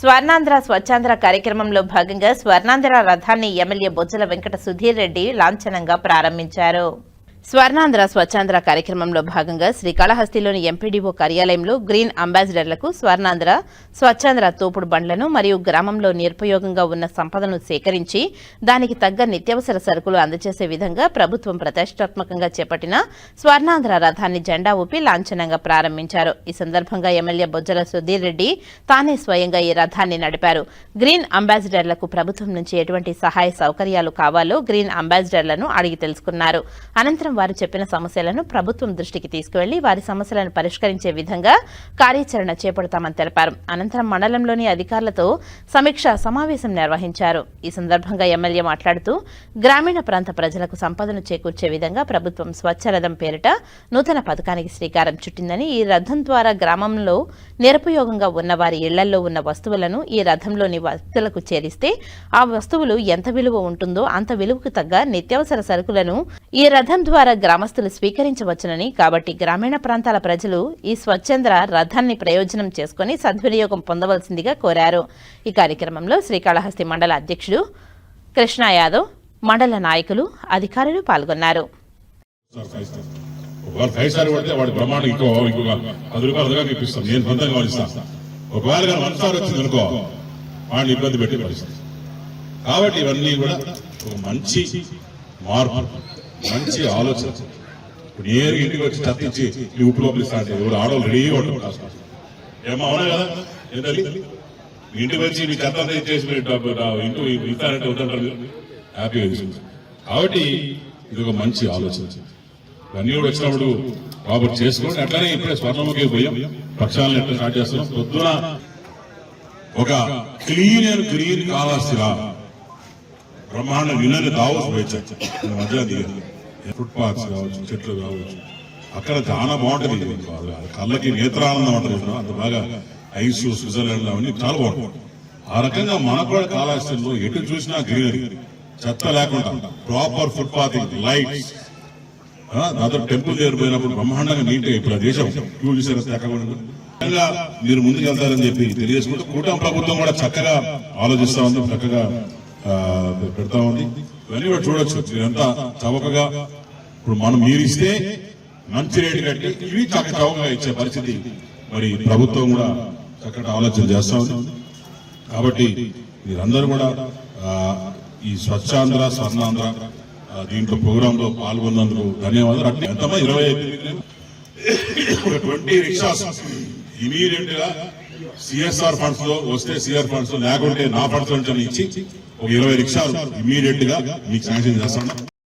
స్వర్ణాంధ్ర స్వచ్ఛాంధ్ర కార్యక్రమంలో భాగంగా స్వర్ణాంధ్ర రథాన్ని ఎమ్మెల్యే బొజ్జల వెంకట సుధీర్ రెడ్డి లాంఛనంగా ప్రారంభించారు. స్వర్ణాంధ్ర స్వచ్ఛాంధ్ర కార్యక్రమంలో భాగంగా శ్రీకాళహస్తిలోని ఎంపీడీఓ కార్యాలయంలో గ్రీన్ అంబాసిడర్లకు స్వర్ణాంధ్ర స్వచ్ఛాంధ్ర తోపుడు బండ్లను మరియు గ్రామంలో నిరుపయోగంగా ఉన్న సంపదను సేకరించి దానికి తగ్గ నిత్యావసర సరుకులు అందజేసే విధంగా ప్రభుత్వం ప్రతిష్టాత్మకంగా చేపట్టిన స్వర్ణాంధ్ర రథాన్ని జెండా ఊపి లాంఛనంగా ప్రారంభించారు. ఈ సందర్భంగా ఎమ్మెల్యే బొజ్జల సుధీర్ రెడ్డి తానే స్వయంగా ఈ రథాన్ని నడిపారు. గ్రీన్ అంబాసిడర్లకు ప్రభుత్వం నుంచి ఎటువంటి సహాయ సౌకర్యాలు కావాలో గ్రీన్ అంబాసిడర్లను అడిగి తెలుసుకున్నారు. అనంతరం వారు చెప్పిన సమస్యలను ప్రభుత్వం దృష్టికి తీసుకువెళ్ళి వారి సమస్యలను పరిష్కరించే విధంగా కార్యాచరణ చేపడతామని తెలిపారు. అనంతరం మండలంలోని అధికారులతో సమీక్ష సమావేశం నిర్వహించారు. ఈ సందర్భంగా ఎమ్మెల్యే మాట్లాడుతూ గ్రామీణ ప్రాంత ప్రజలకు సంపదను చేకూర్చే విధంగా ప్రభుత్వం స్వచ్ఛ రథం పేరిట నూతన పథకానికి శ్రీకారం చుట్టిందని ఈ రథం ద్వారా గ్రామంలో నిరుపయోగంగా ఉన్న వారి ఇళ్ళలో ఉన్న వస్తువులను ఈ రథంలోని వ్యక్తులకు చేరిస్తే ఆ వస్తువులు ఎంత విలువ ఉంటుందో అంత విలువకు తగ్గ నిత్యావసర సరుకులను ఈ రథం ద్వారా గ్రామస్తులు స్వీకరించవచ్చునని కాబట్టి గ్రామీణ ప్రాంతాల ప్రజలు ఈ స్వచ్ఛంద్ర రథాన్ని ప్రయోజనం చేసుకుని సద్వినియోగం పొందవలసిందిగా కోరారు. ఈ కార్యక్రమంలో శ్రీకాళహస్తి మండల అధ్యక్షుడు కృష్ణా యాదవ్ మండల నాయకులు అధికారులు పాల్గొన్నారు. పడితే బ్రహ్మాండం ఇంకో ఇంకొక పది రూపాయలు అదగా నేను సొంతంగా ఒకవేళ కానీ వచ్చింది అనుకో వాడిని ఇబ్బంది పరిస్థితి కాబట్టి ఇవన్నీ కూడా ఒక మంచి మార్పు. మంచి ఆలోచన. ఇప్పుడు ఏ ఇంటికి వచ్చి తప్పించి నీ ఉప్పు లోపలి స్టార్ట్ ఎవరు ఆడవాళ్ళు రెడీగా ఉంటారు కాస్త. ఏమో అవునా కదా? ఏంటది మీ ఇంటికి వచ్చి మీ చెత్త అంతా ఇచ్చేసి డబ్బు రా- ఇస్తారంటే వద్దంటారు హ్యాపీగా తీసుకుంటారు. కాబట్టి ఇది ఒక మంచి ఆలోచన. ఇవన్నీ కూడా వచ్చినప్పుడు కాబట్టి చేసుకోండి. అట్లానే ఇప్పుడే స్వర్ణముఖి పోయాం. పక్షాలను ఎట్లా స్టార్ట్ చేస్తున్నాం? పొద్దున ఒక క్లీన్ అండ్ గ్రీన్ కావాల్సిన బ్రహ్మాండ వినని దావోస్ పోయించారు మధ్య ఫుట్ కావచ్చు చెట్లు కావచ్చు. అక్కడ చాలా బాగుంటుంది. కళ్ళకి నేత్రానందం అంటారు అంత బాగా ఐస్ స్విట్జర్లాండ్ అవన్నీ చాలా బాగుంటుంది ఆ రకంగా మనకు కూడా కాళహస్తిలో ఎటు చూసినా గ్రీనరీ. చెత్త లేకుండా ప్రాపర్ ఫుట్ పాతింగ్ లైట్స్ దాంతో టెంపుల్ దగ్గర పోయినప్పుడు బ్రహ్మాండంగా నీట్ ఇప్పుడు ఆ దేశం క్యూ చూసారు చక్కగా మీరు ముందుకు వెళ్తారని చెప్పి తెలియజేసుకుంటూ కూటమి ప్రభుత్వం కూడా చక్కగా ఆలోచిస్తా ఉంది చక్కగా పెడతా ఉంది. ఇవన్నీ కూడా చూడొచ్చు. ఇదంతా చవకగా ఇప్పుడు మనం మీరు ఇస్తే మంచి రేటు కట్టి ఇవి చక్క చవకగా ఇచ్చే పరిస్థితి. మరి ప్రభుత్వం కూడా చక్కటి ఆలోచన చేస్తా ఉంది. కాబట్టి మీరందరూ కూడా ఈ స్వచ్ఛాంధ్ర స్వర్ణాంధ్ర దీంట్లో ప్రోగ్రామ్లో పాల్గొన్నందుకు ధన్యవాదాలు. అంటే ఎంతమంది? ఇరవై ఐదు ట్వంటీ రిక్షాస్ ఇమీడియట్గా సిఎస్ఆర్ ఫండ్స్లో వస్తే సిఆర్ ఫండ్స్ లేకుంటే నా ఫండ్స్ నుంచి ఇచ్చి ఒక ఇరవై రిక్షాలు ఇమీడియట్గా మీకు శాంక్షన్ చేస్తాను.